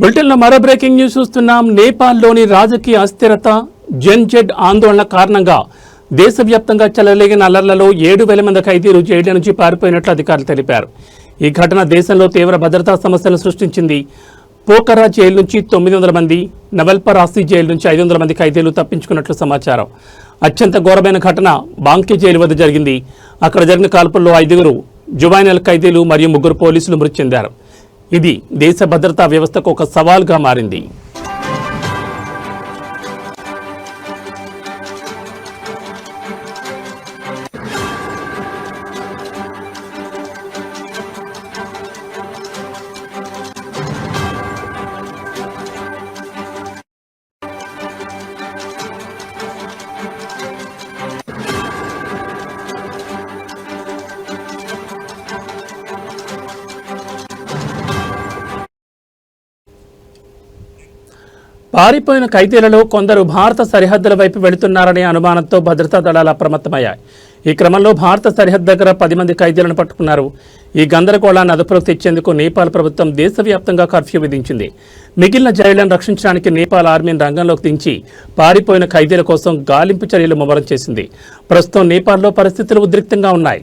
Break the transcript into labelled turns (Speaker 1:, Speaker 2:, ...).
Speaker 1: బులెటిన్లో మరో breaking news చూస్తున్నాం. నేపాల్లోని రాజకీయ అస్థిరత జెన్జెడ్ ఆందోళన కారణంగా దేశవ్యాప్తంగా చెలరేగిన అల్లర్లలో ఏడు వేల మంది ఖైదీలు జైళ్ళ నుంచి పారిపోయినట్లు అధికారులు తెలిపారు. ఈ ఘటన దేశంలో తీవ్ర భద్రతా సమస్యలను సృష్టించింది. పోకరా జైలు నుంచి తొమ్మిది వందల మంది నవల్పరాసి జైలు నుంచి ఐదు వందల మంది ఖైదీలు తప్పించుకున్నట్లు సమాచారం. అత్యంత ఘోరమైన ఘటన బాంకీ జైలు వద్ద జరిగింది. అక్కడ జరిగిన కాల్పుల్లో ఐదుగురు జువైనల్ ఖైదీలు మరియు ముగ్గురు పోలీసులు మృతి చెందారు. ఇది దేశ భద్రతా వ్యవస్థకు ఒక సవాల్గా మారింది. పారిపోయిన ఖైదీలలో కొందరు భారత సరిహద్దుల వైపు వెళుతున్నారనే అనుమానంతో భద్రతా దళాలు అప్రమత్తమయ్యాయి. ఈ క్రమంలో భారత సరిహద్దు దగ్గర పది మంది ఖైదీలను పట్టుకున్నారు. ఈ గందరగోళాన్ని అదుపులోకి తెచ్చేందుకు నేపాల్ ప్రభుత్వం దేశవ్యాప్తంగా కర్ఫ్యూ విధించింది. మిగిలిన జైళ్ళను రక్షించడానికి నేపాల్ ఆర్మీని రంగంలోకి దించి పారిపోయిన ఖైదీల కోసం గాలింపు చర్యలు ముమ్మరం చేసింది. ప్రస్తుతం నేపాల్లో పరిస్థితులు ఉద్రిక్తంగా ఉన్నాయి.